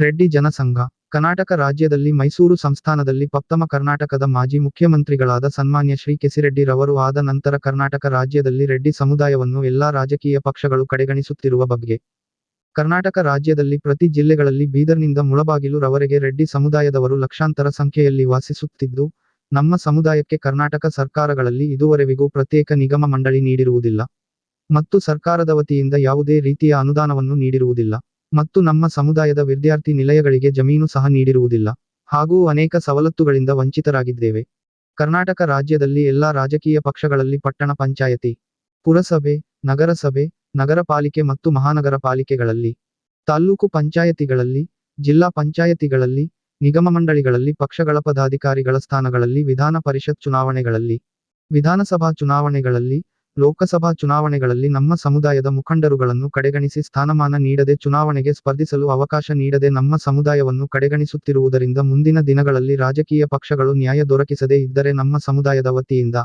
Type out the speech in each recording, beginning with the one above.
ರೆಡ್ಡಿ ಜನಸಂಘ, ಕರ್ನಾಟಕ ರಾಜ್ಯದಲ್ಲಿ ಮೈಸೂರು ಸಂಸ್ಥಾನದಲ್ಲಿ ಪಪ್ತಮ ಕರ್ನಾಟಕದ ಮಾಜಿ ಮುಖ್ಯಮಂತ್ರಿಗಳಾದ ಸನ್ಮಾನ್ಯ ಶ್ರೀ ಕೆಸಿರೆಡ್ಡಿ ರವರು ಆದ ನಂತರ ಕರ್ನಾಟಕ ರಾಜ್ಯದಲ್ಲಿ ರೆಡ್ಡಿ ಸಮುದಾಯವನ್ನು ಎಲ್ಲಾ ರಾಜಕೀಯ ಪಕ್ಷಗಳು ಕಡೆಗಣಿಸುತ್ತಿರುವ ಬಗ್ಗೆ. ಕರ್ನಾಟಕ ರಾಜ್ಯದಲ್ಲಿ ಪ್ರತಿ ಜಿಲ್ಲೆಗಳಲ್ಲಿ ಬೀದರ್ನಿಂದ ಮುಳಬಾಗಿಲು ರವರೆಗೆ ರೆಡ್ಡಿ ಸಮುದಾಯದವರು ಲಕ್ಷಾಂತರ ಸಂಖ್ಯೆಯಲ್ಲಿ ವಾಸಿಸುತ್ತಿದ್ದು, ನಮ್ಮ ಸಮುದಾಯಕ್ಕೆ ಕರ್ನಾಟಕ ಸರ್ಕಾರಗಳಲ್ಲಿ ಇದುವರೆವಿಗೂ ಪ್ರತ್ಯೇಕ ನಿಗಮ ಮಂಡಳಿ ನೀಡಿರುವುದಿಲ್ಲ. ಮತ್ತು ಸರ್ಕಾರದ ವತಿಯಿಂದ ಯಾವುದೇ ರೀತಿಯ ಅನುದಾನವನ್ನು ನೀಡಿರುವುದಿಲ್ಲ. ಮತ್ತು ನಮ್ಮ ಸಮುದಾಯದ ವಿದ್ಯಾರ್ಥಿ ನಿಲಯಗಳಿಗೆ ಜಮೀನು ಸಹ ನೀಡಿರುವುದಿಲ್ಲ. ಹಾಗೂ ಅನೇಕ ಸವಲತ್ತುಗಳಿಂದ ವಂಚಿತರಾಗಿದ್ದೇವೆ. ಕರ್ನಾಟಕ ರಾಜ್ಯದಲ್ಲಿ ಎಲ್ಲಾ ರಾಜಕೀಯ ಪಕ್ಷಗಳಲ್ಲಿ ಪಟ್ಟಣ ಪಂಚಾಯತಿ, ಪುರಸಭೆ, ನಗರಸಭೆ ನಗರ ಪಾಲಿಕೆ ಮತ್ತು ಮಹಾನಗರ ಪಾಲಿಕೆಗಳಲ್ಲಿ ತಾಲ್ಲೂಕು ಪಂಚಾಯತಿಗಳಲ್ಲಿ, ಜಿಲ್ಲಾ ಪಂಚಾಯತಿಗಳಲ್ಲಿ, ನಿಗಮ ಮಂಡಳಿಗಳಲ್ಲಿ, ಪಕ್ಷಗಳ ಪದಾಧಿಕಾರಿಗಳ ಸ್ಥಾನಗಳಲ್ಲಿ, ವಿಧಾನ ಪರಿಷತ್ ಚುನಾವಣೆಗಳಲ್ಲಿ, ವಿಧಾನಸಭಾ ಚುನಾವಣೆಗಳಲ್ಲಿ ಲೋಕಸಭಾ ಚುನಾವಣೆಗಳಲ್ಲಿ ನಮ್ಮ ಸಮುದಾಯದ ಮುಖಂಡರುಗಳನ್ನು ಕಡೆಗಣಿಸಿ ಸ್ಥಾನಮಾನ ನೀಡದೆ ಚುನಾವಣೆಗೆ ಸ್ಪರ್ಧಿಸಲು ಅವಕಾಶ ನೀಡದೆ ನಮ್ಮ ಸಮುದಾಯವನ್ನು ಕಡೆಗಣಿಸುತ್ತಿರುವುದರಿಂದ ಮುಂದಿನ ದಿನಗಳಲ್ಲಿ ರಾಜಕೀಯ ಪಕ್ಷಗಳು ನ್ಯಾಯ ದೊರಕಿಸದೇ ಇದ್ದರೆ ನಮ್ಮ ಸಮುದಾಯದ ವತಿಯಿಂದ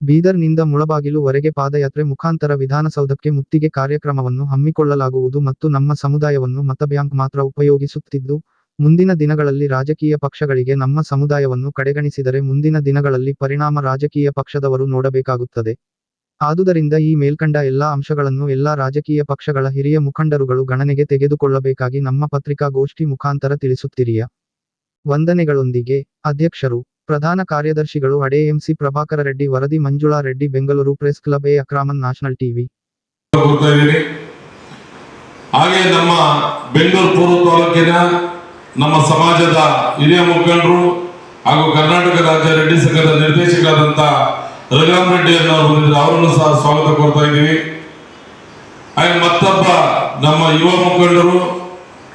ಬೀದರ್ನಿಂದ ಮುಳಬಾಗಿಲು ವರೆಗೆ ಪಾದಯಾತ್ರೆ ಮುಖಾಂತರ ವಿಧಾನಸೌಧಕ್ಕೆ ಮುತ್ತಿಗೆ ಕಾರ್ಯಕ್ರಮವನ್ನು ಹಮ್ಮಿಕೊಳ್ಳಲಾಗುವುದು ಮತ್ತು ನಮ್ಮ ಸಮುದಾಯವನ್ನು ಮತಬ್ಯಾಂಕ್ ಮಾತ್ರ ಉಪಯೋಗಿಸುತ್ತಿದ್ದು, ಮುಂದಿನ ದಿನಗಳಲ್ಲಿ ರಾಜಕೀಯ ಪಕ್ಷಗಳಿಗೆ ನಮ್ಮ ಸಮುದಾಯವನ್ನು ಕಡೆಗಣಿಸಿದರೆ ಮುಂದಿನ ದಿನಗಳಲ್ಲಿ ಪರಿಣಾಮ ರಾಜಕೀಯ ಪಕ್ಷದವರು ನೋಡಬೇಕಾಗುತ್ತದೆ. ಆದುದರಿಂದ ಈ ಮೇಲ್ಕಂಡ ಎಲ್ಲಾ ಅಂಶಗಳನ್ನು ಎಲ್ಲಾ ರಾಜಕೀಯ ಪಕ್ಷಗಳ ಹಿರಿಯ ಮುಖಂಡರುಗಳು ಗಣನೆಗೆ ತೆಗೆದುಕೊಳ್ಳಬೇಕಾಗಿ ನಮ್ಮ ಪತ್ರಿಕಾಗೋಷ್ಠಿ ಮುಖಾಂತರ ತಿಳಿಸುತ್ತಿರಿಯ. ವಂದನೆಗಳೊಂದಿಗೆ, ಅಧ್ಯಕ್ಷರು, ಪ್ರಧಾನ ಕಾರ್ಯದರ್ಶಿಗಳು ಅಡೆಎಂಸಿ ಪ್ರಭಾಕರ ರೆಡ್ಡಿ, ವರದಿ ಮಂಜುಳಾ ರೆಡ್ಡಿ, ಬೆಂಗಳೂರು ಪ್ರೆಸ್ ಕ್ಲಬ್ ಎ ಅಕ್ರಾಮನ್ ನ್ಯಾಷನಲ್ ಟಿವಿ ಹಾಗೆ ನಮ್ಮ ಬೆಂಗಳೂರು ಪೂರ್ವ ತಾಲೂಕಿನ ನಮ್ಮ ಸಮಾಜದ ಹಿರಿಯ ಮುಖಂಡರು ಹಾಗೂ ಕರ್ನಾಟಕ ರಾಜ್ಯ ರೆಡ್ಡಿ ಸಂಘದ ನಿರ್ದೇಶಕರಾದಂಥ ರಘುರಾಮ್ ರೆಡ್ಡಿ ಅವರು ಬಂದಿದ್ದಾರೆ ಅವರನ್ನು ಸಹ ಸ್ವಾಗತ ಕೊಡ್ತಾ ಇದ್ದೀವಿ. ಹಾಗೆ ಮತ್ತೊಬ್ಬ ನಮ್ಮ ಯುವ ಮುಖಂಡರು,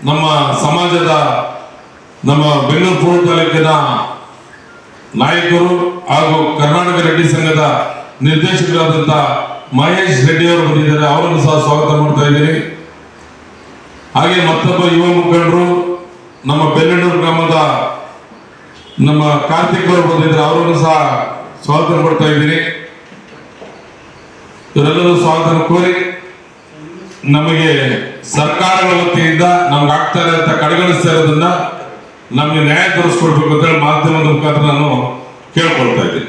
ನಮ್ಮ ಸಮಾಜದ, ನಮ್ಮ ಬೆಂಗಳೂರು ಪೂರ್ವ ತಾಲೂಕಿನ ನಾಯಕರು ಹಾಗೂ ಕರ್ನಾಟಕ ರೆಡ್ಡಿ ಸಂಘದ ನಿರ್ದೇಶಕರಾದಂಥ ಮಹೇಶ್ ರೆಡ್ಡಿ ಅವರು ಬಂದಿದ್ದಾರೆ. ಅವರನ್ನು ಸಹ ಸ್ವಾಗತ ಮಾಡ್ತಾ ಇದ್ದೀನಿ ಹಾಗೆ ಮತ್ತೊಬ್ಬ ಯುವ ಮುಖಂಡರು ನಮ್ಮ ಬೆಲ್ಲೂರು ಗ್ರಾಮದ ನಮ್ಮ ಕಾರ್ತಿಕ್ ಅವರು ಬಂದಿದ್ದಾರೆ. ಅವರನ್ನು ಸಹ ಸ್ವಾಗತ ಕೊಡ್ತಾ ಇದ್ದೀರಿ ಇವರೆಲ್ಲರೂ ಸ್ವಾಗತ ಕೋರಿ ನಮಗೆ ಸರ್ಕಾರಗಳ ವತಿಯಿಂದ ನಮ್ಗೆ ಆಗ್ತಾ ಅಂತ ಕಡೆಗಣಿಸ್ತಾ ಇರೋದನ್ನ ನಮಗೆ ನ್ಯಾಯ ತೋರಿಸ್ಕೊಡ್ಬೇಕು ಅಂತ ಮಾಧ್ಯಮದ ಮುಖಾಂತರ ನಾನು ಕೇಳ್ಕೊಳ್ತಾ ಇದ್ದೀನಿ.